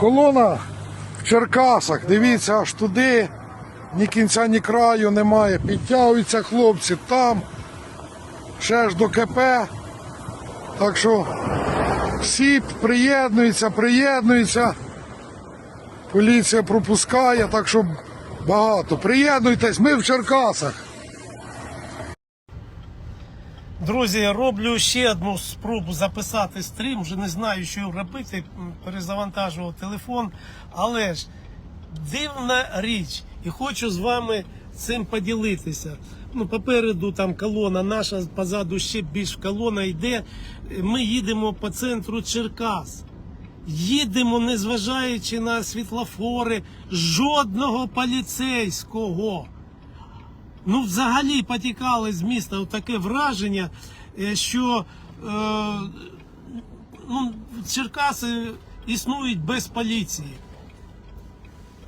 Колона в Черкасах, дивіться, аж туди, ні кінця, ні краю немає. Підтягуються хлопці там, ще ж до КП. Так що всі приєднуються, приєднуються. Поліція пропускає, так що багато. Приєднуйтесь, ми в Черкасах. Друзі, роблю ще одну спробу записати стрім. Вже не знаю, що робити. Перезавантажував телефон. Але ж дивна річ, і хочу з вами цим поділитися. Ну, попереду там колона наша, позаду ще більш колона йде. Ми їдемо по центру Черкас. Їдемо, незважаючи на світлофори, жодного поліцейського. Ну, взагалі потікали з міста таке враження, е, що е, ну, Черкаси існують без поліції.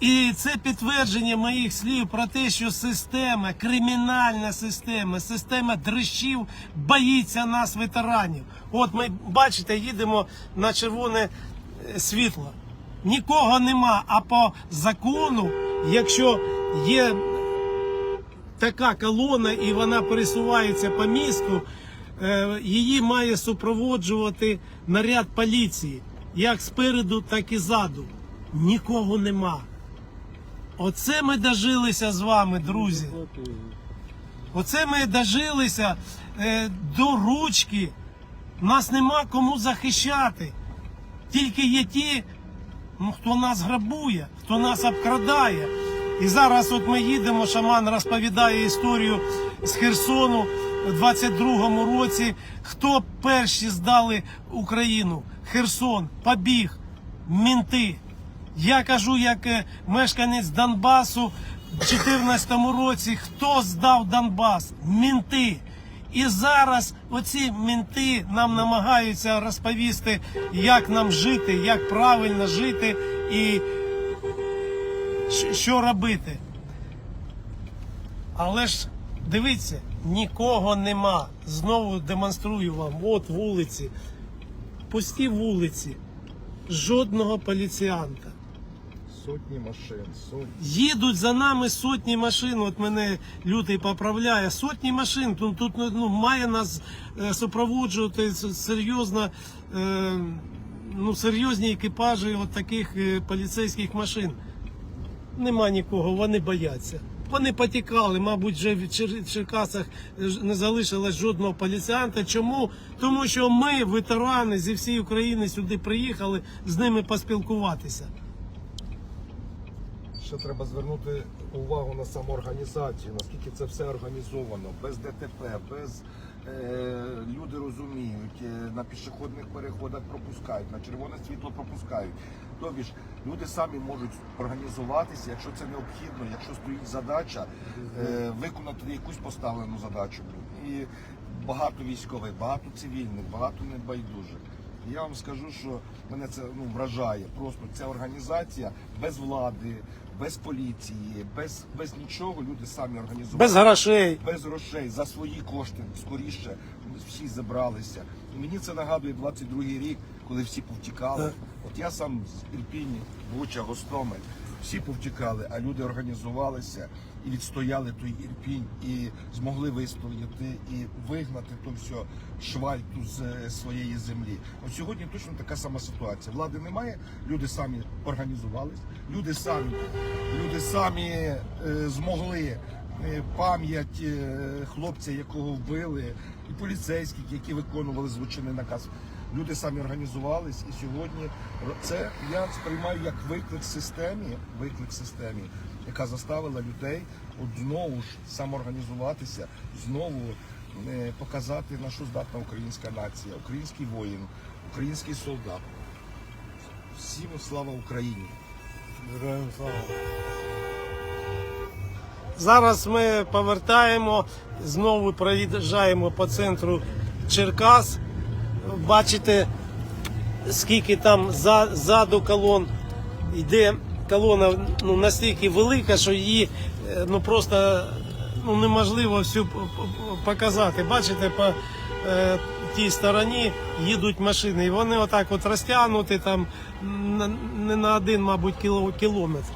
І це підтвердження моїх слів про те, що система, кримінальна система, система дрищів боїться нас, ветеранів. От ми бачите, їдемо на червоне е, світло. Нікого нема. А по закону, якщо є така колона і вона пересувається по місту, е, її має супроводжувати наряд поліції, як спереду, так і ззаду. Нікого нема. Оце ми дожилися з вами, друзі. Оце ми дожилися е, до ручки. Нас нема кому захищати. Тільки є ті, ну, хто нас грабує, хто нас обкрадає. І зараз от ми їдемо, шаман розповідає історію з Херсону у 22-му році. Хто перші здали Україну? Херсон, побіг, мінти. Я кажу, як е, мешканець Донбасу в 2014 році, хто здав Донбас? Мінти. І зараз оці мінти нам намагаються розповісти, як нам жити, як правильно жити і що робити. Але ж дивіться, нікого нема. Знову демонструю вам. От вулиці. Пусті вулиці. Жодного поліціянта. Сотні машин, сотні. Їдуть за нами сотні машин. От мене лютий поправляє. Сотні машин. Тут, тут ну, має нас е, супроводжувати серйозно, е, ну, серйозні екіпажі от таких е, поліцейських машин. Нема нікого, вони бояться. Вони потікали, мабуть, вже в Чер- Черкасах не залишилось жодного поліціянта. Чому? Тому що ми, ветерани зі всієї України, сюди приїхали з ними поспілкуватися. Ще треба звернути увагу на самоорганізацію, наскільки це все організовано, без ДТП, без е, люди розуміють, е, на пішохідних переходах пропускають, на червоне світло пропускають. Тобі ж люди самі можуть організуватися, якщо це необхідно, якщо стоїть задача, е, виконати якусь поставлену задачу. І багато військових, багато цивільних, багато небайдужих. Я вам скажу, що мене це ну, вражає. Просто ця організація без влади, без поліції, без, без нічого люди самі організували. Без грошей. без грошей за свої кошти скоріше всі зібралися. І мені це нагадує 22-й рік, коли всі повтікали. От я сам з Ірпіні, Буча, Гостомель, всі повтікали, а люди організувалися і відстояли той Ірпінь, і змогли вистояти і вигнати то все швальту з е, своєї землі. От сьогодні точно така сама ситуація. Влади немає, люди самі організувались, люди самі, люди самі е, змогли е, пам'ять е, хлопця, якого вбили, і поліцейських, які виконували злочинний наказ. Люди самі організувались, і сьогодні це я сприймаю як виклик системі, виклик системі, яка заставила людей от знову ж самоорганізуватися, знову е, показати на що здатна українська нація, український воїн, український солдат. Всім слава Україні! Зараз ми повертаємо, знову проїжджаємо по центру Черкас. Бачите, скільки там за, ззаду колон йде колона ну, настільки велика, що її е, ну, просто ну, неможливо всю показати. Бачите, по, е, тій стороні їдуть машини. І вони отак от розтягнуті там не на один, мабуть, кіло- кілометр.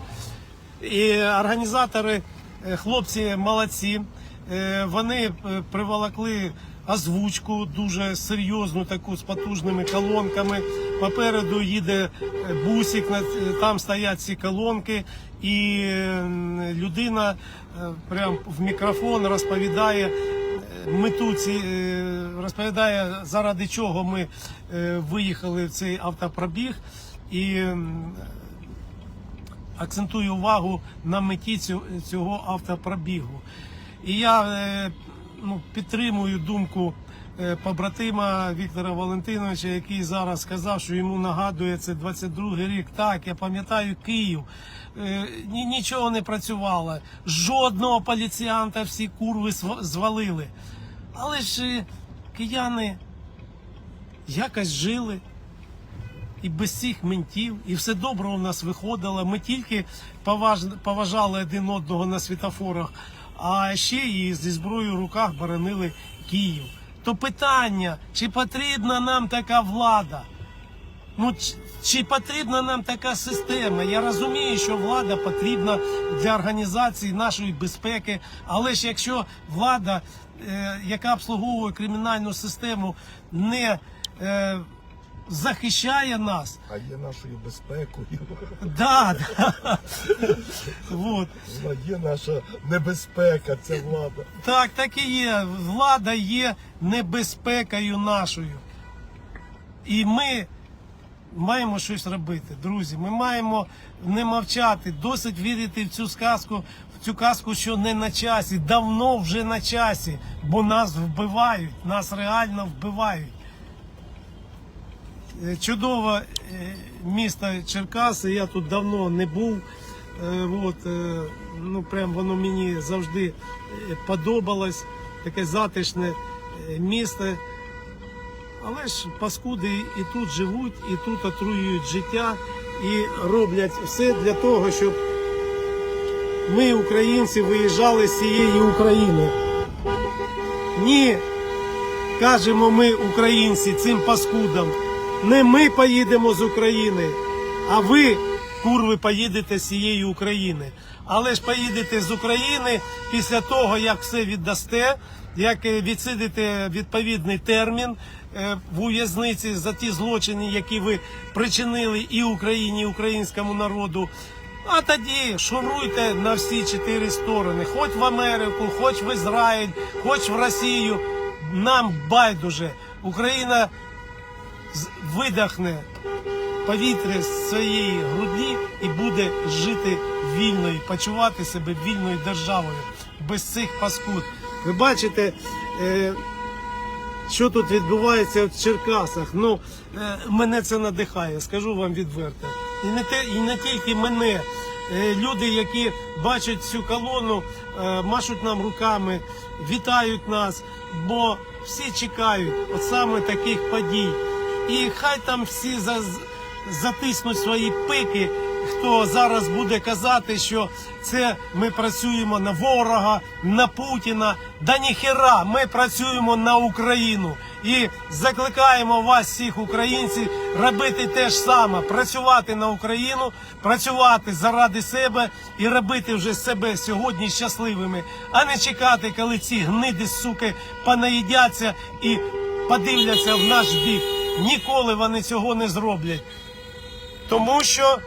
І організатори, е, хлопці молодці. Е, Вони приволокли озвучку дуже серйозну, таку з потужними колонками. Попереду їде е, бусик, е, там стоять ці колонки, і е, людина прям в мікрофон розповідає мету ці, розповідає, заради чого ми виїхали в цей автопробіг. І акцентую увагу на меті цього автопробігу. І я ну, підтримую думку е, побратима Віктора Валентиновича, який зараз сказав, що йому нагадує це 22-й рік. Так, я пам'ятаю Київ. Е, ні- Нічого не працювало. Жодного поліціянта всі курви звалили. Але ж е, кияни якось жили і без цих ментів, і все добре у нас виходило. Ми тільки поваж- поважали один одного на світофорах, а ще і зі зброєю в руках боронили Київ. То питання, чи потрібна нам така влада? Ну, чи, потрібна нам така система? Я розумію, що влада потрібна для організації нашої безпеки, але ж якщо влада, е, яка обслуговує кримінальну систему, не е, захищає нас, А є нашою безпекою. да, да. Вот. Вона є наша небезпека, ця влада. Так, так і є. Влада є небезпекою нашою. І ми маємо щось робити, друзі. Ми маємо не мовчати, досить вірити в цю сказку, в цю казку, що не на часі, давно вже на часі, бо нас вбивають, нас реально вбивають. Е, Чудове е, місто Черкаси, я тут давно не був. Е, От, ну, прям воно мені завжди подобалось. Таке затишне місто. Але ж паскуди і тут живуть, і тут отруюють життя, і роблять все для того, щоб ми, українці, виїжджали з цієї України. Ні, кажемо ми, українці, цим паскудам. Не ми поїдемо з України, а ви, курви, поїдете з цієї України. Але ж поїдете з України після того, як все віддасте, як е, відсидите відповідний термін е, в ув'язниці за ті злочини, які ви причинили і Україні, і українському народу. А тоді шуруйте на всі чотири сторони, хоч в Америку, хоч в Ізраїль, хоч в Росію. Нам байдуже. Україна видихне повітря з своєї груді і буде жити вільно і почувати себе вільною державою без цих паскуд. Ви бачите, е, що тут відбувається в Черкасах. Ну, е, мене це надихає, скажу вам відверто. І не, те, і не тільки мене. Е, Люди, які бачать цю колону, машуть нам руками, вітають нас, бо всі чекають от саме таких подій. І хай там всі за, затиснуть свої пики, хто зараз буде казати, що це ми працюємо на ворога, на Путіна. Да ніхера, ми працюємо на Україну і закликаємо вас, всіх українців, робити те ж саме, працювати на Україну, працювати заради себе і робити вже себе сьогодні щасливими, а не чекати, коли ці гниди, суки, понаїдяться і подивляться в наш бік. Ніколи вони цього не зроблять. Тому що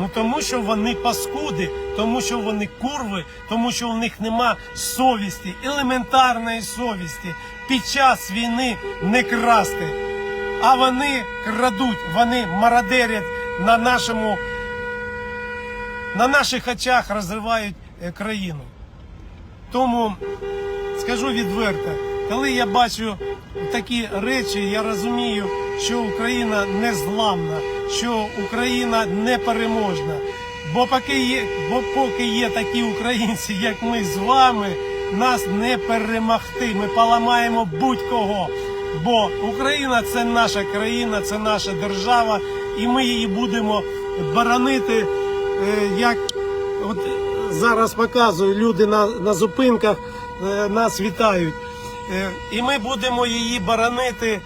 Ну тому що вони паскуди, тому що вони курви, тому що в них нема совісті, елементарної совісті під час війни не красти. А вони крадуть, вони мародерять на нашому, на наших очах розривають е, країну. Тому скажу відверто, коли я бачу такі речі, я розумію, що Україна не зламна, що Україна непереможна. Бо поки є, бо поки є такі українці, як ми з вами, нас не перемогти. Ми поламаємо будь-кого. Бо Україна це наша країна, це наша держава, і ми її будемо боронити, е, як от зараз показую, люди на, на зупинках е, нас вітають. Е, І ми будемо її боронити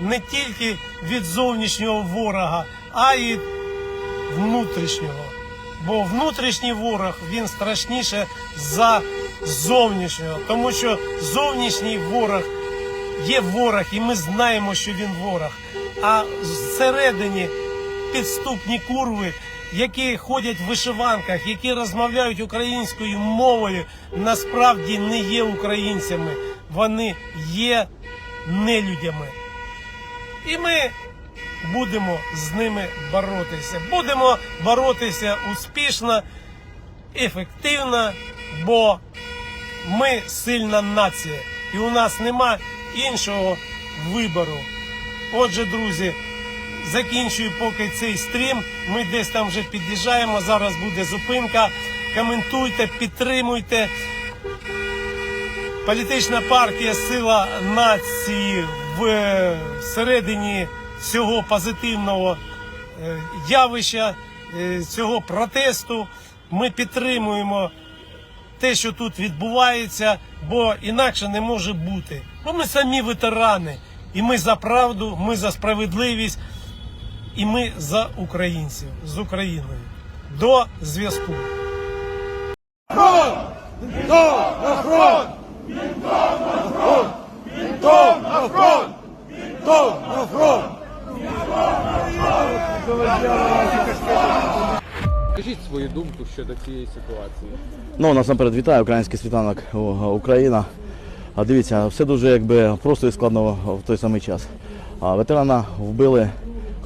не тільки від зовнішнього ворога, а й внутрішнього. Бо внутрішній ворог він страшніше за зовнішнього, тому що зовнішній ворог є ворог, і ми знаємо, що він ворог. А всередині підступні курви, які ходять в вишиванках, які розмовляють українською мовою, насправді не є українцями, вони є нелюдями. І ми будемо з ними боротися. Будемо боротися успішно, ефективно, бо ми сильна нація, і у нас нема іншого вибору. Отже, друзі, закінчую поки цей стрім. Ми десь там вже під'їжджаємо. Зараз буде зупинка. Коментуйте, підтримуйте. Політична партія Сила нації в середині цього позитивного е, явища, е, цього протесту. Ми підтримуємо те, що тут відбувається, бо інакше не може бути. Бо ми самі ветерани, і ми за правду, ми за справедливість, і ми за українців з Україною. До зв'язку. Скажіть свою думку щодо цієї ситуації. Ну, насамперед вітаю український світанок Україна. А дивіться, все дуже якби просто і складно в той самий час. А ветерана вбили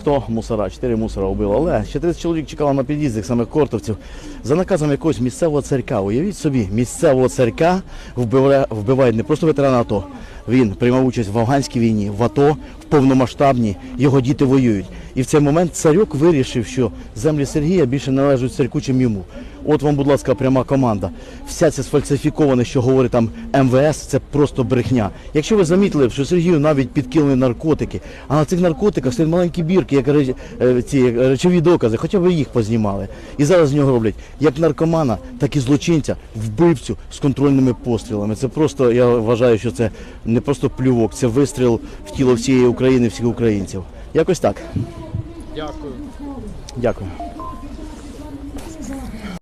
хто? Мусора, чотири мусора вбили. Але ще 30 чоловік чекало на під'їздах саме кортовців за наказом якогось місцевого царька. Уявіть собі, місцевого царька вбиває, вбивають не просто ветерана АТО. Він приймав участь в афганській війні, в АТО, в повномасштабній, його діти воюють. І в цей момент царьок вирішив, що землі Сергія більше належать царьку, чим йому. От вам, будь ласка, пряма команда. Вся ця сфальсифіковане, що говорить там МВС, це просто брехня. Якщо ви замітили, що Сергію навіть підкинули наркотики, а на цих наркотиках стоять маленькі бірки, як реч- е, ці речові докази, хоча б їх познімали. І зараз з нього роблять як наркомана, так і злочинця, вбивцю з контрольними пострілами. Це просто, я вважаю, що це не просто плювок, це вистріл в тіло всієї України, всіх українців. Якось так. Дякую. Дякую.